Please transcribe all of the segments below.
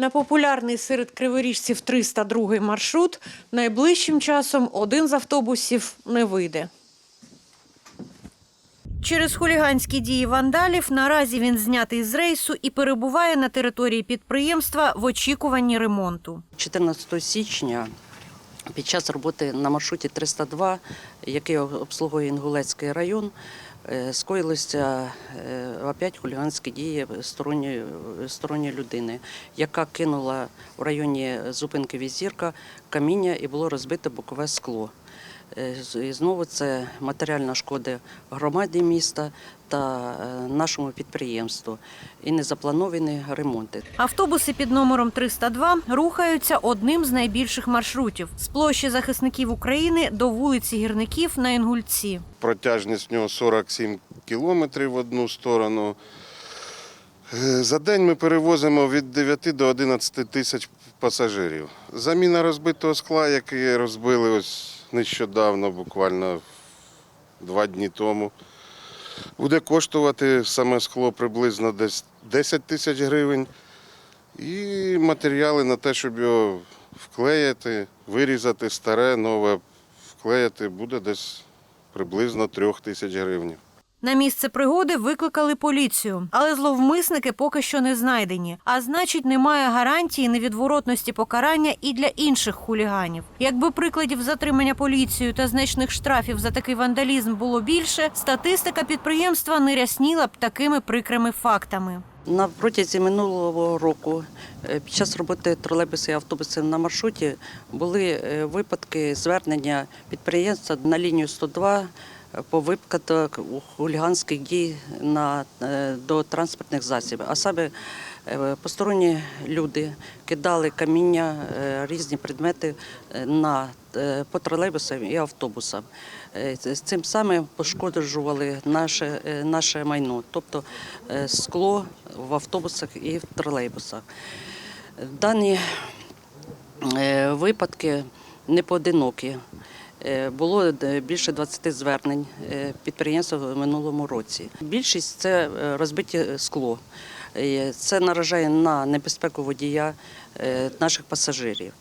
На популярний серед криворіжців 302 маршрут найближчим часом один з автобусів не вийде. Через хуліганські дії вандалів наразі він знятий з рейсу і перебуває на території підприємства в очікуванні ремонту. 14 січня під час роботи на маршруті 302, який обслуговує Інгулецький район, скоїлися е, опять хуліганські дії сторонньої, сторонньої людини, яка кинула в районі зупинки Візірка каміння і було розбите бокове скло. Е, І знову це матеріальна шкода громаді міста та е, нашому підприємству і незаплановані ремонти. Автобуси під номером 302 рухаються одним з найбільших маршрутів з площі захисників України до вулиці гірників на Інгульці. Протяжність в нього 47 кілометрів в одну сторону. Е, За день ми перевозимо від 9 до 11 тисяч пасажирів. Заміна розбитого скла, який розбили ось нещодавно, буквально два дні тому, буде коштувати саме скло приблизно десь 10 тисяч гривень. І матеріали на те, щоб його вклеїти, вирізати старе, нове, вклеїти, буде десь приблизно трьох тисяч гривень. На місце пригоди викликали поліцію, але зловмисники поки що не знайдені. А значить, немає гарантії невідворотності покарання і для інших хуліганів. Якби прикладів затримання поліцією та значних штрафів за такий вандалізм було більше, статистика підприємства не рясніла б такими прикрими фактами. На протязі минулого року е, під час роботи тролейбусів і автобусів на маршруті були е, випадки звернення підприємства на лінію 102 по випадках хуліганських дій на, е, до транспортних засобів. А саме е, посторонні люди кидали каміння, е, різні предмети на, по тролейбусам і автобусам. Цим самим пошкоджували наше, наше майно, тобто скло в автобусах і в тролейбусах. Дані випадки не поодинокі. Е, Було е, більше 20 звернень е, підприємства в минулому році. Більшість це розбите скло. Е, Це наражає на небезпеку водія е, наших пасажирів.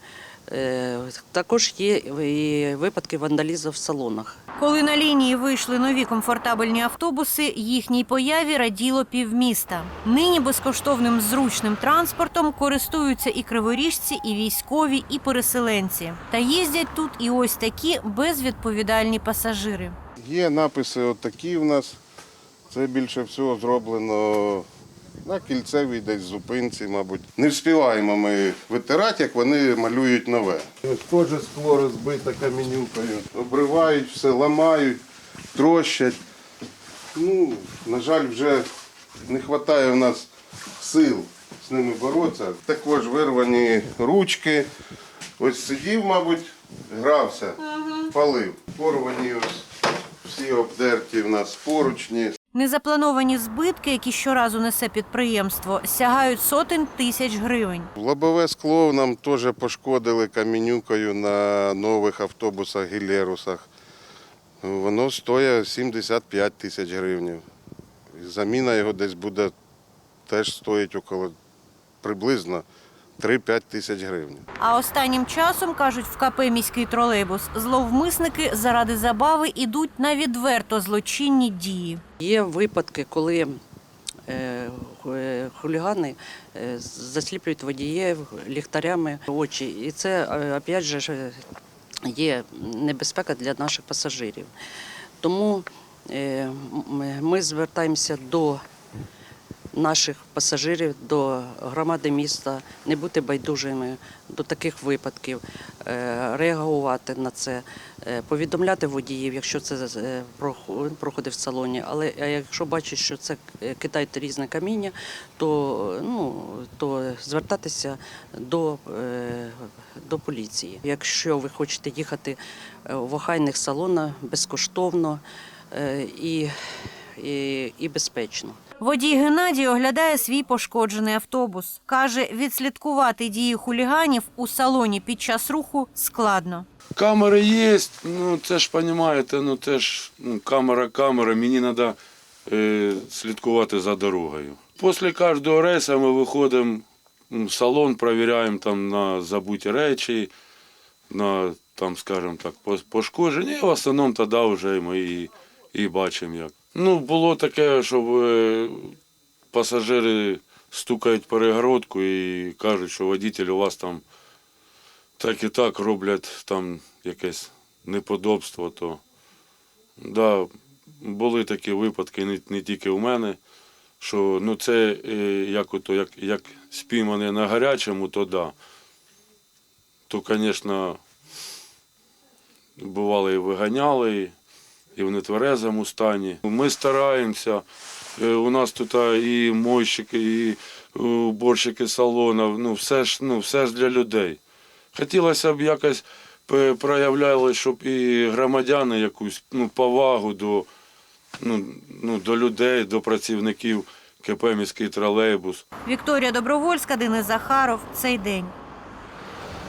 Е, Також є і випадки вандалізму в салонах. Коли на лінії вийшли нові комфортабельні автобуси, їхній появі раділо півміста. Нині безкоштовним зручним транспортом користуються і криворіжці, і військові, і переселенці. Та їздять тут і ось такі безвідповідальні пасажири. Є написи отакі в нас. Це більше всього зроблено на кільцевій десь зупинці, мабуть. Не встигаємо ми витирати, як вони малюють нове. Ось теж скло розбите каменюкою. Обривають все, ламають, трощать. Ну, на жаль, вже не вистачає в нас сил з ними боротися. Також вирвані ручки. Ось сидів, мабуть, грався, палив. Порвані ось всі обдерті в нас поручні. Незаплановані збитки, які щоразу несе підприємство, сягають сотень тисяч гривень. Лобове скло нам теж пошкодили камінюкою на нових автобусах Гілерусах. Воно стоїть 75 тисяч гривень. Заміна його десь буде теж стоїть около приблизно 3-5 тисяч гривень. А останнім часом кажуть в КП міський тролейбус, зловмисники заради забави ідуть на відверто злочинні дії. Є випадки, коли е, е, хулігани е, засліплюють водіїв ліхтарями очі. І це, опять же, ж, є небезпека для наших пасажирів. Тому ми звертаємося до наших пасажирів, до громади міста, не бути байдужими до таких випадків, е, реагувати на це, е, повідомляти водіїв, якщо це е, проходить в салоні. Але якщо бачать, що це кидають різне каміння, то, ну, то звертатися до, до поліції. Якщо ви хочете їхати в охайних салонах безкоштовно і, і, і безпечно. Водій Геннадій оглядає свій пошкоджений автобус. Каже, відслідкувати дії хуліганів у салоні під час руху складно. Камери є, ну це ж розумієте, ну це ж ну, камера, камера, мені треба е, слідкувати за дорогою. Після кожного рейсу ми виходимо м, салон перевіряємо там на забуті речі, на там, скажімо так, пошкодження. І в основному тоді вже ми і, і бачимо як. Ну, було таке, щоб е, пасажири стукають перегородку і кажуть, що водитель у вас там так і так роблять там якесь неподобство, то да, були такі випадки не, не тільки у мене, що ну це е, як, ото, як, як спіймане на гарячому, то да. То, звісно, бувало і виганяли, і в нетверезому стані. Ми стараємося. Е, У нас тут і мойщики, і е, уборщики салону, ну все ж, ну, все ж для людей. Хотілося б якось проявляли, щоб і громадяни якусь ну, повагу до, ну, ну, до людей, до працівників КП міський тролейбус. Вікторія Добровольська, Денис Захаров. Цей день.